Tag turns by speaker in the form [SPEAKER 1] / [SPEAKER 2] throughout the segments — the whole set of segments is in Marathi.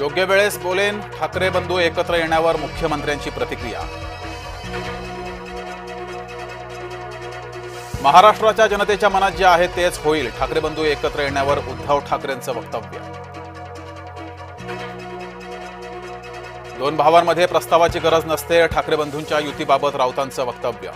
[SPEAKER 1] योग्य वेळेस बोलेन ठाकरे बंधू एकत्र येण्यावर मुख्यमंत्र्यांची प्रतिक्रिया. महाराष्ट्राच्या जनतेच्या मनात जे आहे तेच होईल ठाकरे बंधू एकत्र येण्यावर उद्धव ठाकरेंचं वक्तव्य. दोन भावांमध्ये प्रस्तावाची गरज नसते ठाकरे बंधूंच्या युतीबाबत राऊतांचं वक्तव्य.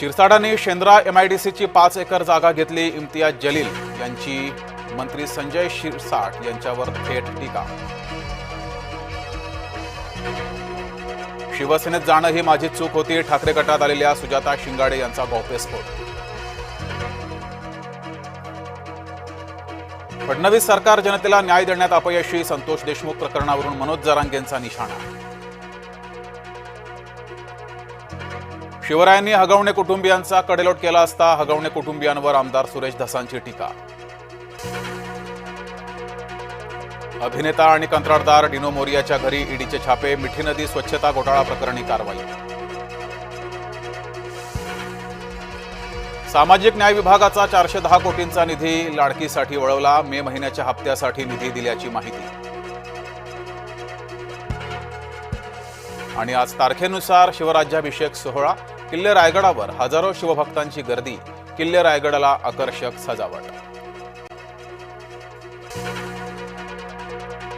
[SPEAKER 1] शिरसाडांनी शेंद्रा एमआयडीसीची पाच एकर जागा घेतली. इम्तियाज जलील यांची मंत्री संजय शिरसाट यांच्यावर थेट टीका. शिवसेनेत जाणं ही माझी चूक होती. ठाकरे गटात आलेल्या सुजाता शिंगाडे यांचा गौप्यस्फोट. फडणवीस सरकार जनतेला न्याय देण्यात अपयशी संतोष देशमुख प्रकरणावरून मनोज जरांगेंचा निशाणा. शिवरायांनी हगवणे कुटुंबियांचा कडेलोट केला असता हगवणे कुटुंबियांवर आमदार सुरेश धसांची टीका. अभिनेता आणि कंत्राटदार डिनो मोरियाच्या घरी ईडीचे छापे मिठी नदी स्वच्छता घोटाळा प्रकरणी कारवाई. सामाजिक न्याय विभागाचा चारशे दहा कोटींचा निधी लाडकीसाठी वळवला मे महिन्याच्या हप्त्यासाठी निधी दिल्याची माहिती. आणि आज तारखेनुसार शिवराज्याभिषेक सोहळा किल्ले रायगडावर हजारो शिवभक्तांची गर्दी किल्ले रायगडाला आकर्षक सजावट.